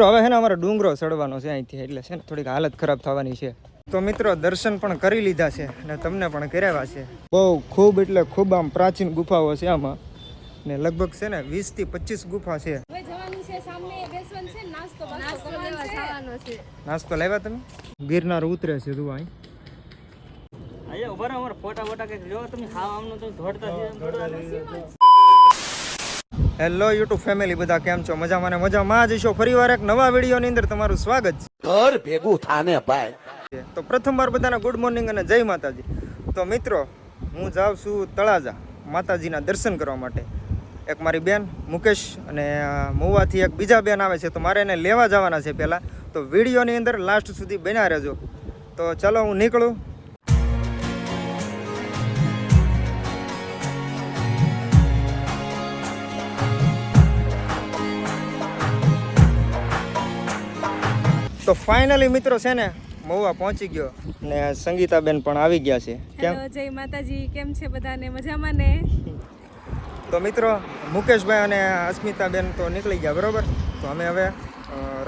તો હવે છે ને અમારે ડુંગરો ચડવાનો છે અહીંથી એટલે છે ને થોડીક હાલત ખરાબ થવાની છે. તો મિત્રો દર્શન પણ કરી લીધા છે અને તમને પણ કરાવ્યા છે. બહુ ખૂબ એટલે ખૂબ આમ પ્રાચીન ગુફાઓ છે આમાં. ને લગભગ છે ને વીસથી પચીસ ગુફા છે. હવે જવાનું છે સામે બેસવાનું છે નાસ્તો લાવ્યા તમે? ગિરનાર ઉતરે છે તું અહીં. અહીંયા ઊભા રહો અમારા ફોટા ફોટા કંઈક જો તમે તમે દોડતા છે. હેલો યુટ્યુબ ફેમિલી બધા કેમ છો? મજામાં ને મજામાં? જ છો ફરીવાર એક નવા વિડીયોની અંદર તમારું સ્વાગત ઘર ભેગું થાને ભાઈ. તો તો પ્રથમવાર બધાને ગુડ મોર્નિંગ અને જય માતાજી. તો મિત્રો હું જાઉં છું તળાજા માતાજીના દર્શન કરવા માટે. એક મારી બેન મુકેશ અને મોવાથી એક બીજા બેન આવે છે. તો મારે એને લેવા જવાના છે પહેલાં. તો વિડીયોની અંદર લાસ્ટ સુધી બન્યા રહેજો. તો ચાલો હું નીકળું. તો ફાઇનલી મિત્રો છે ને મહુવા પહોંચી ગયો. ને સંગીતાબેન પણ આવી ગયા છે. કેમ? જય માતાજી. કેમ છે બધાને? મજામાં ને? તો મિત્રો મુકેશભાઈ અને અસ્મિતાબેન તો નીકળી ગયા બરોબર? તો અમે હવે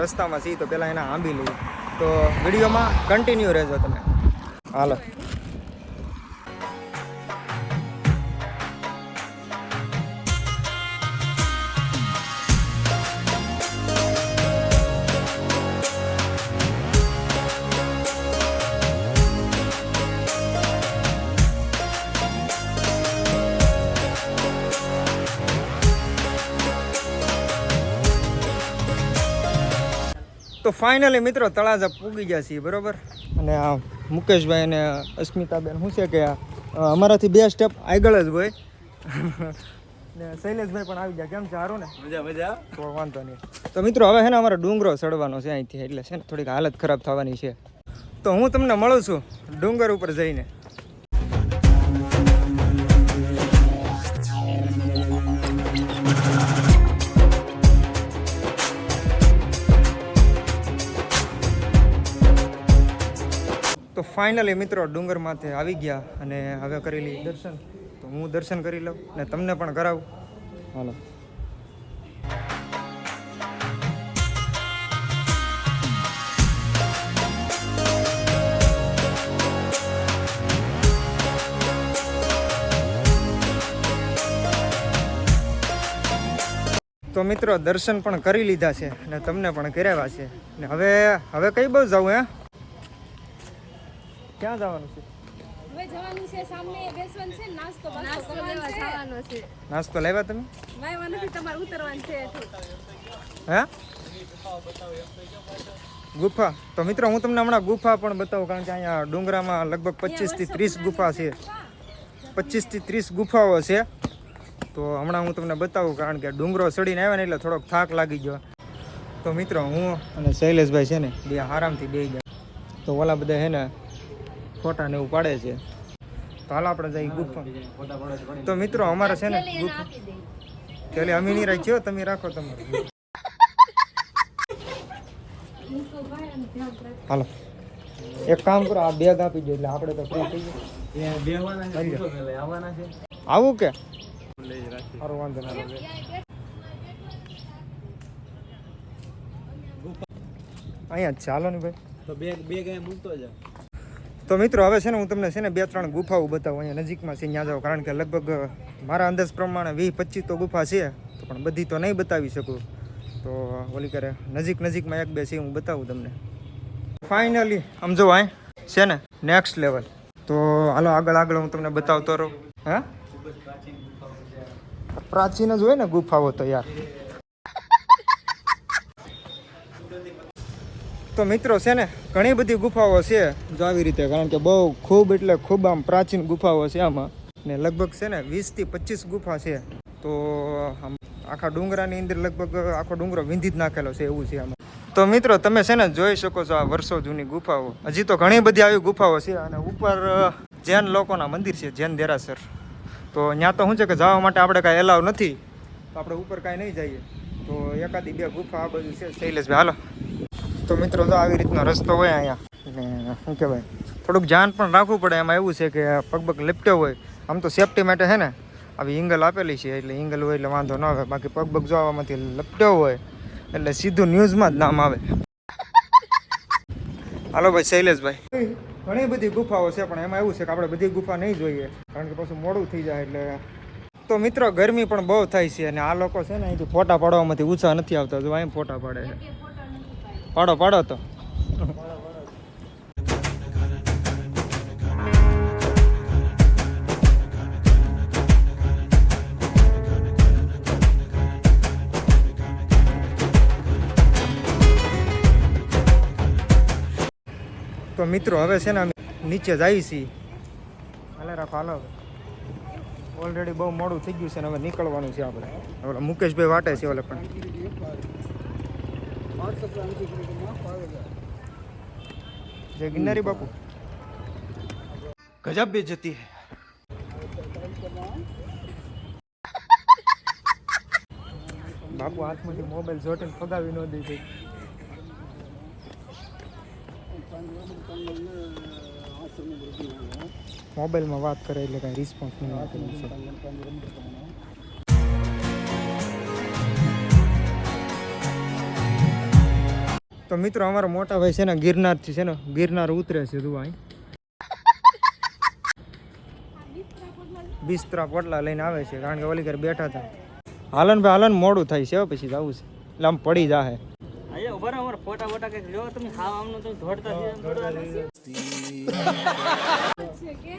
રસ્તામાં છીએ તો પહેલાં એના આંબી લઈએ તો વિડીયોમાં કન્ટિન્યુ રહેજો તમે. હાલો. ફાઇનલી મિત્રો તળાજા પૂગી ગયા છીએ બરોબર? અને આ મુકેશભાઈ અને અસ્મિતાબેન શું છે કે અમારાથી બે સ્ટેપ આગળ જ હોય. ને શૈલેષભાઈ પણ આવી ગયા. કેમ છે? સારું ને? મજા મજા. તો વાંધો નહીં. તો મિત્રો હવે છે ને અમારે ડુંગરો ચડવાનો છે અહીંથી એટલે છે ને થોડીક હાલત ખરાબ થવાની છે. તો હું તમને મળું છું ડુંગર ઉપર જઈને. ફાઇનલી મિત્રો ડુંગર માથે આવી ગયા અને હવે કરી લઈ દર્શન. તો હું દર્શન કરી લઉં ને તમને પણ કરાવું. હાલો. તો મિત્રો દર્શન પણ કરી લીધા છે અને તમને પણ કરાવ્યા છે. ને હવે હવે કઈ બહુ જવું હે? ક્યાં જવાનું છે? હવે જવાનું છે સામે બેસવાનું છે નાસ્તો નાસ્તો લેવા જવાનો છે. નાસ્તો લાવ્યા તમે? વાયવા નથી તમારે ઉતરવાનું છે હે? ગુફા? તો મિત્રો હું તમને હમણાં ગુફા પણ બતાવું કારણ કે અહીંયા ડુંગરામાં લગભગ પચીસથી ત્રીસ ગુફા છે. પચીસથી ત્રીસ ગુફાઓ છે. તો હમણાં હું તમને બતાવું કારણ કે ડુંગરો ચડીને આવ્યા ને એટલે થોડોક થાક લાગી ગયો. તો મિત્રો હું અને શૈલેષભાઈ છે ને બે આરામથી બે ગયા. તો ઓલા બધા છે ને ફોટા ને એવું પાડે છે. તો હાલ આપણે જઈએ ગુફા. તો મિત્રો અમારે છે ને ગુફા. પેલી અમે નહીં રાખ્યો તમે રાખો તમે. હાલો. એક કામ કરો આ બેગ આપી દો એટલે આપણે તો ફ્રી થઈ જાય આવું કે? વાંધો ના અહીંયા ચાલો ને ભાઈ. તો બેગ બેગ અહીંયા મૂકતો જા તો મિત્રો, હવે છે ને હું તમને છે ને બે ત્રણ ગુફાઓ બતાવું. અહીંયા નજીકમાં છે, ત્યાં જાઓ. કારણ કે લગભગ મારા અંદાજ પ્રમાણે વીસ પચીસ તો ગુફા છે, તો પણ બધી તો નહીં બતાવી શકું. તો ઓલી કરે, નજીક નજીકમાં એક બે છે, હું બતાવું તમને. ફાઇનલી આમ જો આય છે ને નેક્સ્ટ લેવલ તો હાલો, આગળ આગળ હું તમને બતાવતો રહું. હા? પ્રાચીન જ હોય ને ગુફાઓ તો યાર. તો મિત્રો છે ને, ઘણી બધી ગુફાઓ છે જો આવી રીતે, કારણ કે બહુ ખૂબ એટલે ખૂબ આમ પ્રાચીન ગુફાઓ છે આમાં. ને લગભગ છે ને વીસથી પચીસ ગુફા છે. તો આમ આખા ડુંગરાની અંદર લગભગ આખો ડુંગરો વિંધી જ નાખેલો છે એવું છે આમાં. તો મિત્રો, તમે છે ને જોઈ શકો છો આ વર્ષો જૂની ગુફાઓ. હજી તો ઘણી બધી આવી ગુફાઓ છે અને ઉપર જૈન લોકોના મંદિર છે, જૈન દેરાસર. તો ત્યાં તો શું છે કે જવા માટે આપણે કાંઈ એલાવ નથી. તો આપણે ઉપર કાંઈ નહીં જઈએ. તો એકાદી બે ગુફા આ બધું છે. શૈલેષભાઈ, હાલો. તો મિત્રો તો આવી રીતનો રસ્તો હોય અહીંયા. ને શું કહેવાય? થોડુંક ધ્યાન પણ રાખવું પડે. એમાં એવું છે કે પગબગ પગ લીપટ્યો હોય. આમ તો સેફટી માટે છે ને, આવી ઇંગલ આપેલી છે. એટલે ઇંગલ હોય એટલે વાંધો ન આવે. બાકી પગ પગ જો આવામાંથી લપટ્યો હોય, એટલે સીધું ન્યૂઝમાં જ નામ આવે. હાલો ભાઈ, શૈલેષભાઈ. ઘણી બધી ગુફાઓ છે, પણ એમાં એવું છે કે આપણે બધી ગુફા નહીં જોઈએ. કારણ કે પાછું મોડું થઈ જાય એટલે તો મિત્રો ગરમી પણ બહુ થાય છે. અને આ લોકો છે ને અહીંથી ફોટા પાડવામાંથી ઊંચા નથી આવતા. જો અહીં ફોટા પાડે. છે પાડો પાડો તો. તો મિત્રો, હવે છે ને નીચે જઈએ છીએ. હાલે રાખો, હાલો ઓલરેડી બહુ મોડું થઈ ગયું છે ને હવે નીકળવાનું છે આપણે. ઓલા મુકેશભાઈ વાટે છે ઓલે પણ. જય ગિરનારી બાપુ ગજબ બે જતી હે બાપુ હાથમાંથી મોબાઈલ જોટીને ફગાવી ન દઈ મોબાઈલમાં વાત કરે એટલે કાંઈ રિસ્પોન્સ નહીં તો મિત્રો અમારા મોટા ભાઈ છે ને ગિરનારથી છે ને ગિરનાર ઉતરે છે તું અહીં. બિસ્તરા પોટલા લઈને આવે છે કારણ કે ઓલી ઘર બેઠા હતા. હાલન ભાઈ હાલન મોડું થાય છે પછી જવું છે. એટલે આમ પડી જાહે.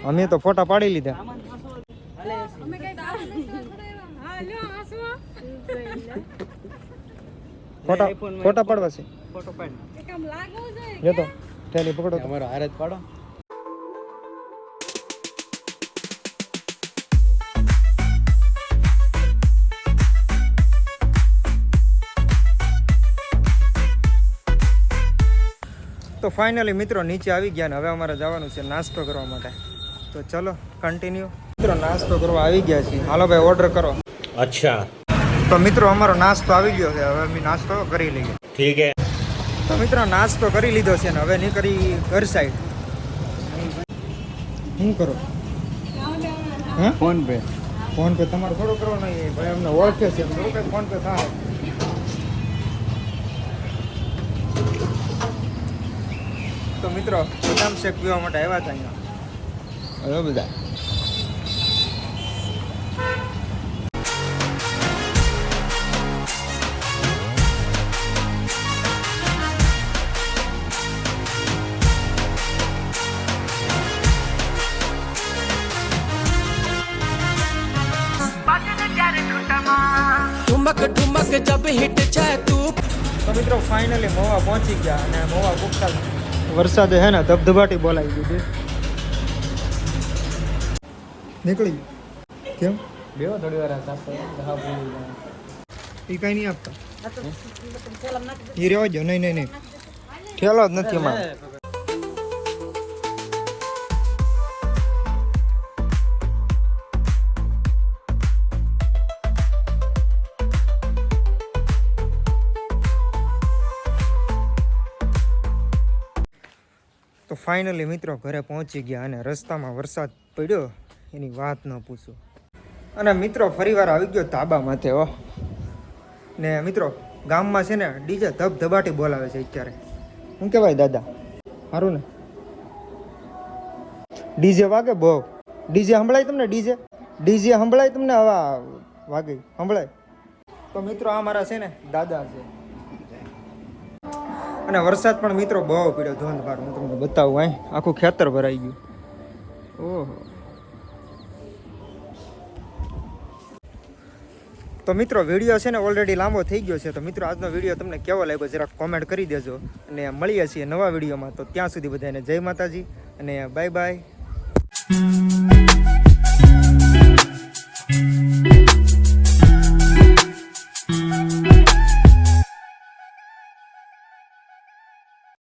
અમે તો ફોટા પાડી લીધા. ફોટા ફોટા પાડવા છે. ફોટો પાડ એક તો પકડો તમારો હાર પાડો. તો ફાઇનલી મિત્રો નીચે આવી ગયા ને હવે અમારે જવાનું છે નાસ્તો કરવા માટે. તો ચલો કન્ટિન્યુ મિત્રો નાસ્તો કરવા આવી ગયા છીએ. હાલો ભાઈ ઓર્ડર કરો. અચ્છા. તો મિત્રો અમારો નાસ્તો આવી ગયો છે. હવે અમે નાસ્તો કરી લઈએ. ઠીક છે. તો મિત્રો નાસ્તો કરી લીધો છે ને હવે નીકળી ઘર સાઈડ શું કરો? હે? PhonePe. PhonePe? તમારે થોડો કરો નહીં ભાઈ અમને ઓળખે છે થોડું કંઈ ફોન પે થાય. તો મિત્રો બદામ શેક પીવા માટે આવ્યા હતા અહીંયા. બધા ગજબ હિટ છે તું? તો મિત્રો ફાઇનલી મોવા પહોંચી ગયા અને મોવા કુકસાલ વરસાદે હે ને ધબધબાટી બોલાવી દીધી. નીકળી. કેમ? બેવો થોડી વાર હતા દહા ભૂલી કાંઈ નહીં આપતા. એ રહેવા જો નહીં નહીં નહીં. ઠેલો જ નથી અમારે ફાઇનલી મિત્રો ઘરે પહોંચી ગયા અને રસ્તામાં વરસાદ પડ્યો. એની વાત ન પૂછો. અને મિત્રો ફરીવાર આવી ગયો તાબા માથે, હો. ને મિત્રો, ગામમાં છે ને ડીજે ધબધબાટી બોલાવે છે અત્યારે. શું કહેવાય દાદા? સારું ને? ડીજે વાગે બહુ. ડીજે સંભળાય તમને ડીજે? ડીજે સંભળાય તમને હવા વાગે? સંભળાય? તો મિત્રો આ મારા છે ને દાદા છે. અને વરસાદ પણ મિત્રો બહુ પીડ્યો ધોંધમાર હું તમને બતાવું અહીં આખું ખેતર ભરાઈ ગયું. ઓહો. તો મિત્રો, વીડિયો છે ને ઓલરેડી લાંબો થઈ ગયો છે. તો મિત્રો, આજનો વીડિયો તમને કેવો લાગ્યો, જરાક કોમેન્ટ કરી દેજો. અને મળીએ છીએ નવા વિડીયોમાં. તો ત્યાં સુધી બધાને જય માતાજી અને બાય બાય